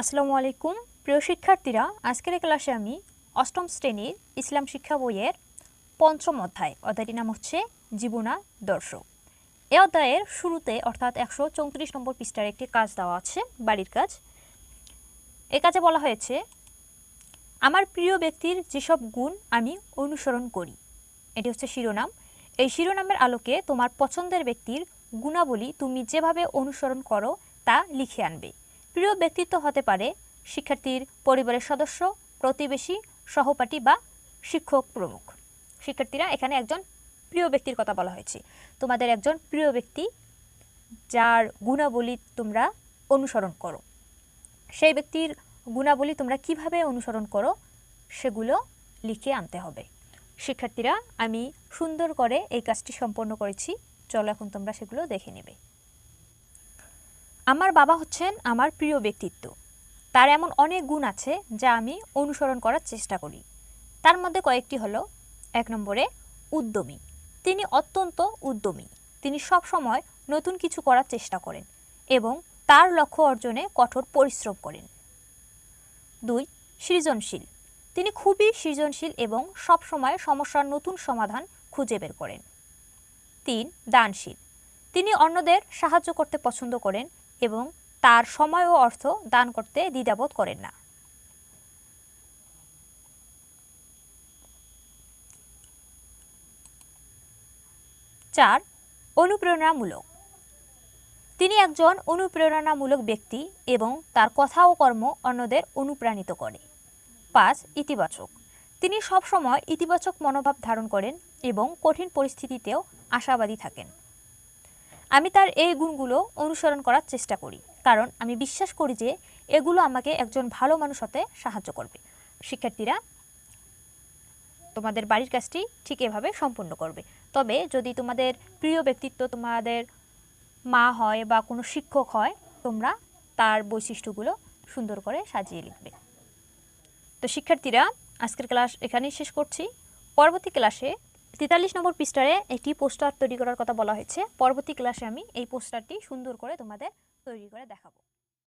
আসসালামু আলাইকুম। প্রিয় শিক্ষার্থীরা, আজকের ক্লাসে আমি অষ্টম শ্রেণির ইসলাম শিক্ষা বইয়ের পঞ্চম অধ্যায়, অধ্যায়টির নাম হচ্ছে জীবনা দর্শ এ অধ্যায়ের শুরুতে অর্থাৎ একশো চৌত্রিশ নম্বর পৃষ্ঠার একটি কাজ দেওয়া আছে, বাড়ির কাজ। এ কাজে বলা হয়েছে, আমার প্রিয় ব্যক্তির যেসব গুণ আমি অনুসরণ করি, এটি হচ্ছে শিরোনাম। এই শিরোনামের আলোকে তোমার পছন্দের ব্যক্তির গুণাবলী তুমি যেভাবে অনুসরণ করো তা লিখে আনবে। প্রিয় ব্যক্তিত্ব হতে পারে শিক্ষার্থীর পরিবারের সদস্য, প্রতিবেশী, সহপাঠী বা শিক্ষক প্রমুখ। শিক্ষার্থীরা এখানে একজন প্রিয় ব্যক্তির কথা বলা হয়েছে। তোমাদের একজন প্রিয় ব্যক্তি যার গুণাবলী তোমরা অনুসরণ করো। সেই ব্যক্তির গুণাবলী তোমরা কীভাবে অনুসরণ করো সেগুলো লিখে আনতে হবে। শিক্ষার্থীরা, আমি সুন্দর করে এই কাজটি সম্পন্ন করেছি। চলো এখন তোমরা সেগুলো দেখে নেবে। আমার বাবা হচ্ছেন আমার প্রিয় ব্যক্তিত্ব। তার এমন অনেক গুণ আছে যা আমি অনুসরণ করার চেষ্টা করি। তার মধ্যে কয়েকটি হলো, এক নম্বরে, উদ্যমী। তিনি অত্যন্ত উদ্যমী। তিনি সব সময় নতুন কিছু করার চেষ্টা করেন এবং তার লক্ষ্য অর্জনে কঠোর পরিশ্রম করেন। দুই, সৃজনশীল। তিনি খুবই সৃজনশীল এবং সব সময় সমস্যার নতুন সমাধান খুঁজে বের করেন। তিন, দানশীল। তিনি অন্যদের সাহায্য করতে পছন্দ করেন এবং তার সময় ও অর্থ দান করতে দ্বিধাবোধ করেন না। চার, অনুপ্রেরণামূলক। তিনি একজন অনুপ্রেরণামূলক ব্যক্তি এবং তার কথা ও কর্ম অন্যদের অনুপ্রাণিত করে। পাঁচ, ইতিবাচক। তিনি সবসময় ইতিবাচক মনোভাব ধারণ করেন এবং কঠিন পরিস্থিতিতেও আশাবাদী থাকেন। আমি তার এই গুণগুলো অনুসরণ করার চেষ্টা করি। কারণ আমি বিশ্বাস করি যে এগুলো আমাকে একজন ভালো মানুষ হতে সাহায্য করবে। শিক্ষার্থীরা, তোমাদের বাড়ির কাজটি ঠিক এভাবে সম্পূর্ণ করবে। তবে যদি তোমাদের প্রিয় ব্যক্তিত্ব তোমাদের মা হয় বা কোনো শিক্ষক হয়, তোমরা তার বৈশিষ্ট্যগুলো সুন্দর করে সাজিয়ে লিখবে। তো শিক্ষার্থীরা, আজকের ক্লাস এখানেই শেষ করছি। পরবর্তী ক্লাসে তেতাল্লিশ নম্বর পৃষ্ঠারে একটি পোস্টার তৈরি করার কথা বলা হয়েছে। পরবর্তী ক্লাসে আমি এই পোস্টারটি সুন্দর করে তোমাদের তৈরি করে দেখাবো।